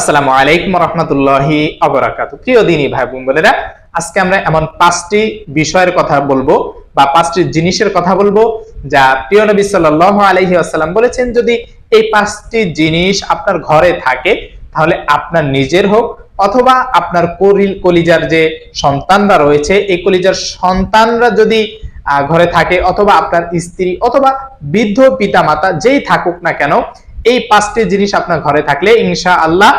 আসসালামু আলাইকুম রহমতুল্লাহি আবরাকাত। প্রিয় দিনী ভাই বোন বোনেরা, আজকে আমরা এমন পাঁচটি বিষয়ের কথা বলব বা পাঁচটি জিনিসের কথা বলব যা প্রিয় নবী সাল্লাহ আলহি আসাল্লাম বলেছেন, যদি এই পাঁচটি জিনিস আপনার ঘরে থাকে, তাহলে আপনার নিজের হোক অথবা আপনার কলিজার যে সন্তানরা রয়েছে, এই কলিজার সন্তানরা যদি ঘরে থাকে অথবা আপনার স্ত্রী অথবা বৃদ্ধ পিতা মাতা যেই থাকুক না কেন এই পাঁচটি জিনিস আপনার ঘরে থাকলে ইনশা আল্লাহ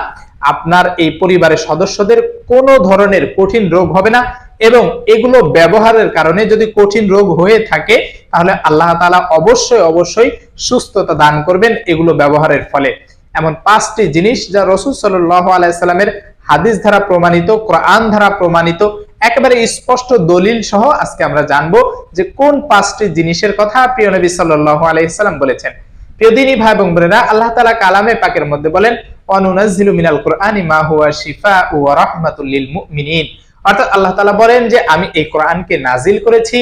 আপনার এই পরিবারের সদস্যদের কোনো ধরনের কঠিন রোগ হবে না এবং এগুলো ব্যবহারের কারণে যদি কঠিন রোগ হয়ে থাকে, তাহলে আল্লাহ তাআলা অবশ্যই অবশ্যই সুস্থতা দান করবেন এগুলো ব্যবহারের ফলে। এমন পাঁচটি জিনিস যা রসুল সাল্লাহ আলাইসাল্লামের হাদিস ধারা প্রমাণিত, কোরআন ধারা প্রমাণিত, একেবারে স্পষ্ট দলিল সহ আজকে আমরা জানব যে কোন পাঁচটি জিনিসের কথা প্রিয় নবী সাল্লাহ আলাইসাল্লাম বলেছেন। প্রিয় দিনী ভাই এবং বোনেরা, আল্লাহ তাআলা কালামে পাকের মধ্যে বলেন, অনুনাজ্জিলু মা হুয়া শিফা অর্থাৎ আল্লাহ বলেন যে, আমি এই কোরআনকে নাজিল করেছি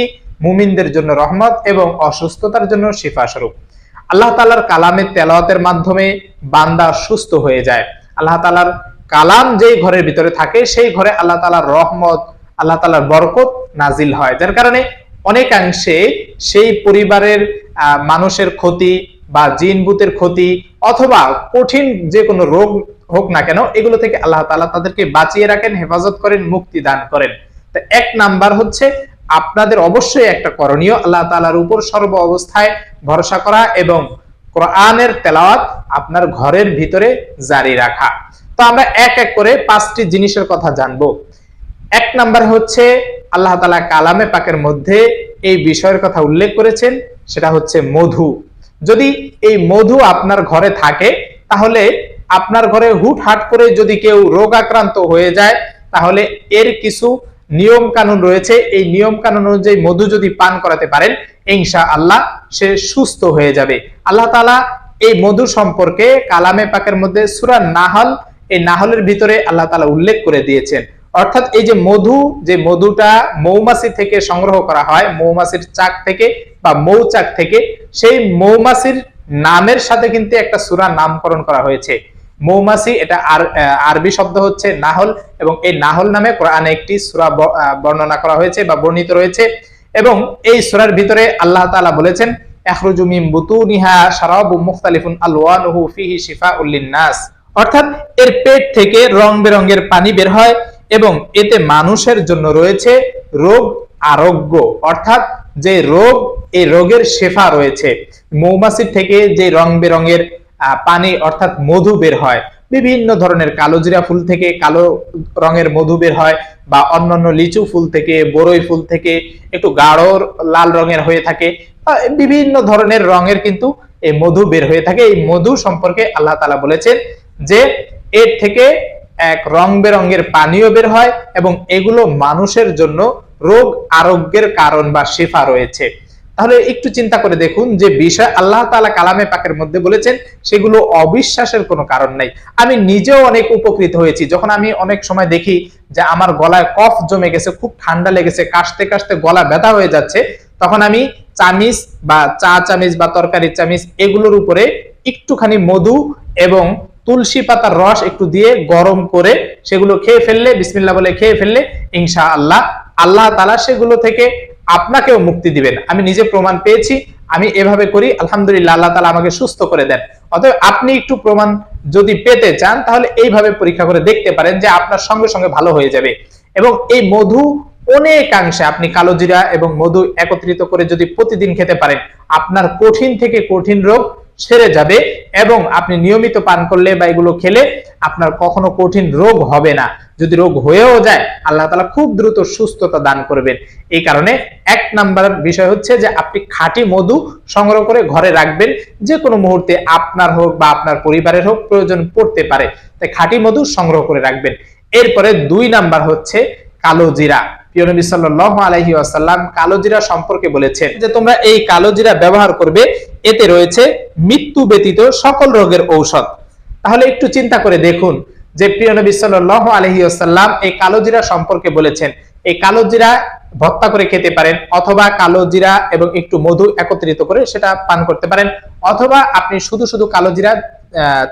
মুমিনদের জন্য রহমত এবং অসুস্থতার জন্য শিফা স্বরূপ আল্লাহ কালামের তেলাওয়াতের মাধ্যমে বান্দা সুস্থ হয়ে যায়। আল্লাহ তাআলার কালাম যেই ঘরের ভিতরে থাকে, সেই ঘরে আল্লাহ তাআলার রহমত, আল্লাহ তাআলার বরকত নাজিল হয়। যার কারণে অনেকাংশে সেই পরিবারের মানুষের ক্ষতি বা জিন বুতের ক্ষতি অথবা কঠিন যে কোনো রোগ হোক না কেন, এগুলো থেকে আল্লাহ তালা তাদেরকে বাঁচিয়ে রাখেন, হেফাজত করেন, মুক্তি দান করেন। তো এক নাম্বার হচ্ছে, আপনাদের অবশ্যই একটা করণীয়, আল্লাহ তালার উপর সর্ব অবস্থায় ভরসা করা এবং কোরআনের তেলাওয়াত আপনার ঘরের ভিতরে জারি রাখা। তো আমরা এক এক করে পাঁচটি জিনিসের কথা জানব। এক নাম্বার হচ্ছে, আল্লাহ তালা কালামে পাকের মধ্যে এই বিষয়ের কথা উল্লেখ করেছেন, সেটা হচ্ছে মধু। যদি এই মধু আপনার ঘরে থাকে, তাহলে আপনার ঘরে হুটহাট করে যদি কেউ রোগ আক্রান্ত হয়ে যায়, তাহলে এর কিছু নিয়ম কানুন রয়েছে। এই নিয়ম কানুন অনুযায়ী মধু যদি পান করাতে পারেন ইনশা আল্লাহ সে সুস্থ হয়ে যাবে। আল্লাহ তালা এই মধু সম্পর্কে কালামে পাকের মধ্যে সূরা নাহল, এই নাহলের ভিতরে আল্লাহ তাআলা উল্লেখ করে দিয়েছেন। অর্থাৎ এই যে মধু, যে মধুটা মৌমাছি থেকে সংগ্রহ করা হয়, মৌমাছির চাক থেকে বা মৌচাক থেকে, সেই মৌমাছির নামের সাথে কিন্তু একটা সূরা নামকরণ করা হয়েছে। মৌমাছি, এটা আরবি শব্দ হচ্ছে নাহল, এবং এই নাহল নামে কোরআনে একটি সূরা বর্ণনা করা হয়েছে বা বর্ণিত রয়েছে। এবং এই সূরার ভিতরে আল্লাহ তাআলা বলেছেন লিন-নাস অর্থাৎ এর পেট থেকে রং বেরঙের পানি বের হয় এবং এতে মানুষের জন্য রয়েছে রোগ আরোগ্য। অর্থাৎ যে রোগ, এই রোগের শেফা রয়েছে। মৌমাছির থেকে যে রং বেরঙের পানি অর্থাৎ মধু বের হয়, বিভিন্ন ধরনের কালোজিরা ফুল থেকে কালো রঙের মধু বের হয় বা অন্যান্য লিচু ফুল থেকে, বরই ফুল থেকে, একটু গাঢ় লাল রঙের হয়ে থাকে বিভিন্ন ধরনের রঙের কিন্তু এই মধু বের হয়ে থাকে। এই মধু সম্পর্কে আল্লাহ তালা বলেছেন যে এর থেকে এক রং বেরঙের পানীয় বের হয় এবং এগুলো মানুষের জন্য রোগ আরোগ্যের কারণ বা শেফা রয়েছে। তাহলে একটু চিন্তা করে দেখুন যে বিষয় আল্লাহ তাআলা কালামে পাকের মধ্যে বলেছেন, সেগুলো অবিশ্বাসের কোনো কারণ নাই। আমি নিজেও অনেক উপকৃত হয়েছি। যখন আমি অনেক সময় দেখি যে আমার গলায় কফ জমে গেছে, খুব ঠান্ডা লেগেছে, কাশতে কাশতে গলা ব্যথা হয়ে যাচ্ছে, তখন আমি চামিচ বা চা চামিচ বা তরকারির চামিচ এগুলোর উপরে একটুখানি মধু এবং তুলসী পাতার রস একটু দিয়ে গরম করে সেগুলো খেয়ে ফেললে, বিসমিল্লাহ বলে খেয়ে ফেললে ইনশা আল্লাহ আল্লাহ তালা সেগুলো থেকে আপনাকেও মুক্তি দিবেন। আমি নিজে প্রমাণ পেয়েছি, আমি এভাবে করি, আলহামদুলিল্লাহ আল্লাহ তালা আমাকে সুস্থ করে দেন। অতএব আপনি একটু প্রমাণ যদি পেতে চান, তাহলে এইভাবে পরীক্ষা করে দেখতে পারেন যে আপনার সঙ্গে সঙ্গে ভালো হয়ে যাবে। এবং এই মধু অনেকাংশে আপনি কালো জিরা এবং মধু একত্রিত করে যদি প্রতিদিন খেতে পারেন, আপনার কঠিন থেকে কঠিন রোগ সেরে যাবে এবং আপনি নিয়মিত পান করলে বা এগুলো খেলে আপনার কখনো কঠিন রোগ হবে না। যদি রোগ হয়েও যায়, আল্লাহ তালা খুব দ্রুত সুস্থতা দান করবেন। এই কারণে এক নাম্বার বিষয় হচ্ছে যে আপনি খাঁটি মধু সংগ্রহ করে ঘরে রাখবেন। যে কোনো মুহূর্তে আপনার হোক বা আপনার পরিবারের হোক প্রয়োজন পড়তে পারে। তাই খাঁটি মধু সংগ্রহ করে রাখবেন। এরপরে দুই নাম্বার হচ্ছে কালো জিরা। প্রিয় নবী সাল্লাল্লাহু আলাইহি ওয়াসাল্লাম কালো জিরা সম্পর্কে বলেছেন যে তোমরা এই কালো জিরা ব্যবহার করবে, এতে রয়েছে মৃত্যু ব্যতীত সকল রোগের ঔষধ। তাহলে একটু চিন্তা করে দেখুন যে প্রিয় নবী সাল্লাল্লাহু আলাইহি ওয়াসাল্লাম এই কালো জিরা সম্পর্কে বলেছেন। এই কালো জিরা ভর্তা করে খেতে পারেন অথবা কালো জিরা এবং একটু মধু একত্রিত করে সেটা পান করতে পারেন। অথবা আপনি শুধু শুধু কালো জিরা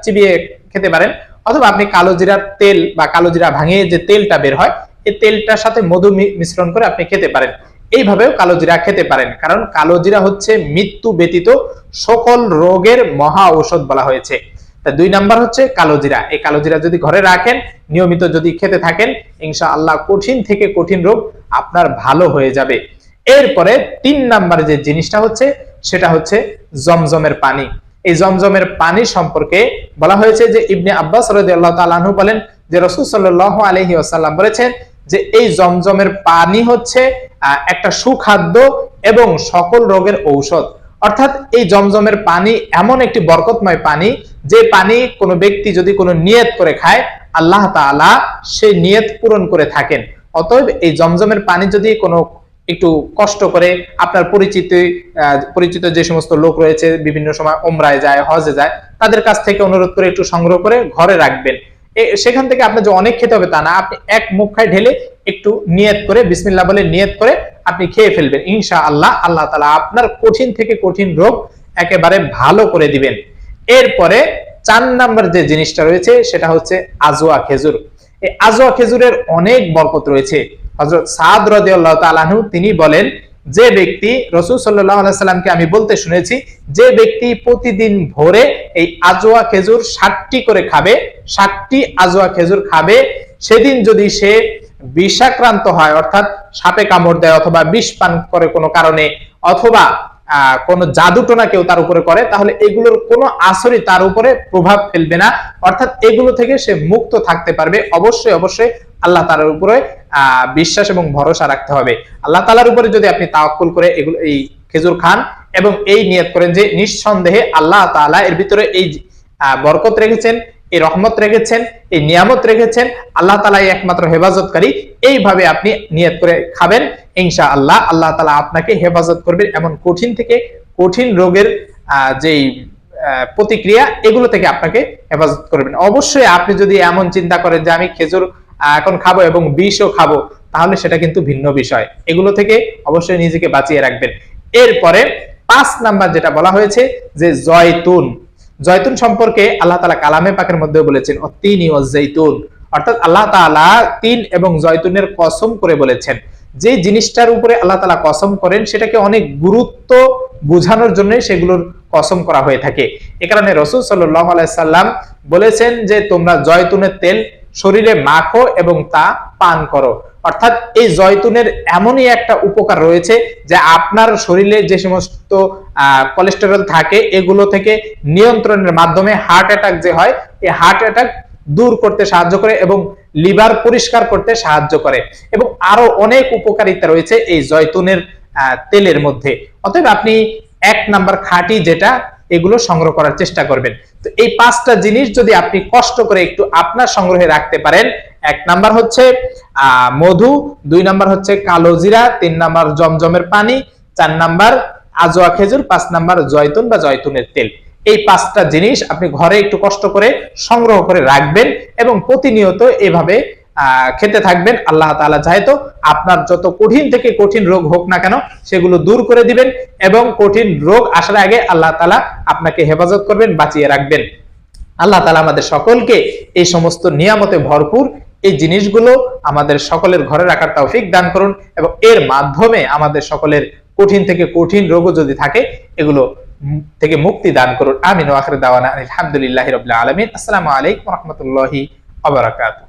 চিবিয়ে খেতে পারেন। অথবা আপনি কালো জিরার তেল বা কালো জিরা ভাঙিয়ে যে তেলটা বের হয় এই তেলটার সাথে মধু মিশ্রণ করে আপনি খেতে পারেন। এইভাবেও কালো জিরা খেতে পারেন, কারণ কালো জিরা হচ্ছে মৃত্যু ব্যতীত সকল রোগের মহা ঔষধ বলা হয়েছে। তা দুই নাম্বার হচ্ছে কালো জিরা। এই কালো জিরা যদি ঘরে রাখেন, নিয়মিত যদি খেতে থাকেন ইনশা আল্লাহ কঠিন থেকে কঠিন রোগ আপনার ভালো হয়ে যাবে। এরপরে তিন নাম্বার যে জিনিসটা হচ্ছে, সেটা হচ্ছে জমজমের পানি। এই জমজমের পানি সম্পর্কে বলা হয়েছে যে ইবনে আব্বাস রাদিয়াল্লাহু তাআলা আনহু বলেন যে রাসূল সাল্লাল্লাহু আলাইহি ওয়াসাল্লাম বলেছেন যে এই জমজমের পানি হচ্ছে একটা সুখাদ্য এবং সকল রোগের ঔষধ। অর্থাৎ এই জমজমের পানি এমন একটি বরকতময় পানি, যে পানি কোনো ব্যক্তি যদি কোনো নিয়ত করে খায়, আল্লাহ তাআলা সেই নিয়ত পূরণ করে থাকেন। অতএব এই জমজমের পানি যদি কোনো একটু কষ্ট করে, আপনার পরিচিত পরিচিত যে সমস্ত লোক রয়েছে, বিভিন্ন সময় ওমরায় যায়, হজে যায়, তাদের কাছ থেকে অনুরোধ করে একটু সংগ্রহ করে ঘরে রাখবেন। সেখান থেকে আপনি যে অনেক খেতে হবে তা না, আপনি এক মুখ খায় ঢেলে একটু নিয়ত করে, বিসমিল্লাহ বলে নিয়ত করে আপনি খেয়ে ফেলবেন। ইনশা আল্লাহ আল্লাহ তালা আপনার কঠিন থেকে কঠিন রোগ একেবারে ভালো করে দিবেন। এরপরে চার নাম্বার যে জিনিসটা রয়েছে, সেটা হচ্ছে আজোয়া খেজুর। এই আজোয়া খেজুরের অনেক বরকত রয়েছে। হযরত সাদ রাদিয়াল্লাহু তাআলা আনহু তিনি বলেন যে ব্যক্তি রসুল সাল্লাল্লাহু আলাইহি সাল্লামকে আমি বলতে শুনেছি, যে ব্যক্তি প্রতিদিন ভোরে এই আজোয়া খেজুর ষাটটি করে খাবে, ষাটটি আজোয়া খেজুর খাবে, সেদিন যদি সে বিষাক্রান্ত হয়, অর্থাৎ সাপে কামড় দেয় অথবা বিষ পান করে কোনো কারণে, অথবা কোনো জাদুটোনা কেউ তার উপরে করে, তাহলে এগুলোর কোনো আসরই তার উপরে প্রভাব ফেলবে না। অর্থাৎ এগুলো থেকে সে মুক্ত থাকতে পারবে। অবশ্যই অবশ্যই আল্লাহ তালার উপরে বিশ্বাস এবং ভরসা রাখতে হবে। আল্লাহ তালার উপরে যদি আপনি তাওয়াক্কুল করে এগুলো, এই খেজুর খান এবং এই নিয়ত করেন যে নিঃসন্দেহে আল্লাহ তাআলা এর ভিতরে এই বরকত রেখেছেন, এই রহমত রেখেছেন, এই নিয়ামত রেখেছেন, আল্লাহ তালাই একমাত্র হেফাজতকারী, এইভাবে আপনি নিয়ত করে খাবেন ইনশা আল্লাহ আল্লাহ তালা আপনাকে হেফাজত করবেন। এমন কঠিন থেকে কঠিন রোগের যেই প্রতিক্রিয়া এগুলো থেকে আপনাকে হেফাজত করবেন। অবশ্যই আপনি যদি এমন চিন্তা করেন যে আমি খেজুর এখন খাব এবং বিষও খাব, তাহলে সেটা কিন্তু ভিন্ন বিষয়। এগুলো থেকে অবশ্যই নিজেকে বাঁচিয়ে রাখবেন। এরপরে পাঁচ নাম্বার যেটা বলা হয়েছে যে জয়তুন। জয়তুন সম্পর্কে আল্লাহ তালা কালামে পাকের মধ্যে বলেছেন, অতিনি ও জৈতুন। অর্থাৎ আল্লাহ তাআলা তিন এবং জয়তুনের কসম করে বলেছেন। যে জিনিসটার উপরে আল্লাহ তালা কসম করেন, সেটাকে অনেক গুরুত্ব বোঝানোর জন্য সেগুলোর কসম করা হয়ে থাকে। এ কারণে রসুল সাল্লাল্লাহু আলাইহি সাল্লাম বলেছেন যে, তোমরা জয়তুনের তেল শরীরে মাখো এবং তা পান করো। অর্থাৎ এই জয়তুনের এমনই একটা উপকার রয়েছে যে আপনার শরীরে যে সমস্ত কোলেস্টেরল থাকে, এগুলো থেকে নিয়ন্ত্রণের মাধ্যমে হার্ট অ্যাটাক যে হয়, এই হার্ট অ্যাটাক দূর করতে সাহায্য করে এবং লিভার পরিষ্কার করতে সাহায্য করে। এবং আরও অনেক উপকারিতা রয়েছে এই জয়তুনের তেলের মধ্যে। অতএব আপনি এক নাম্বার খাঁটি যেটা এগুলো সংগ্রহ করার চেষ্টা করবেন। তো এই পাঁচটা জিনিস যদি আপনি কষ্ট করে একটু আপনার সংগ্রহে রাখতে পারেন, এক নাম্বার হচ্ছে মধু, দুই নাম্বার হচ্ছে কালো জিরা, তিন নাম্বার জমজমের পানি, চার নাম্বার আজোয়া খেজুর, পাঁচ নাম্বার জয়তুন বা জয়তুনের তেল। এই পাঁচটা জিনিস আপনি ঘরে একটু কষ্ট করে সংগ্রহ করে রাখবেন এবং প্রতিনিয়ত এভাবে খেতে থাকবেন। আল্লাহ তাআলা চাইতো আপনার যত কঠিন থেকে কঠিন রোগ হোক না কেন, সেগুলো দূর করে দিবেন এবং কঠিন রোগ আসার আগে আল্লাহ তাআলা আপনাকে হেফাজত করবেন, বাঁচিয়ে রাখবেন। আল্লাহ তাআলা আমাদের সকলকে এই সমস্ত নিয়ামতে ভরপুর এই জিনিসগুলো আমাদের সকলের ঘরে রাখার তৌফিক দান করুন এবং এর মাধ্যমে আমাদের সকলের কঠিন থেকে কঠিন রোগও যদি থাকে, এগুলো থেকে মুক্তি দান করুন। আমিন। ওয়া আখির দাওয়ানা আলহামদুলিল্লাহি রাব্বিল আলামিন। আসসালামু আলাইকুম রাহমাতুল্লাহি ওয়া বারাকাতুহু।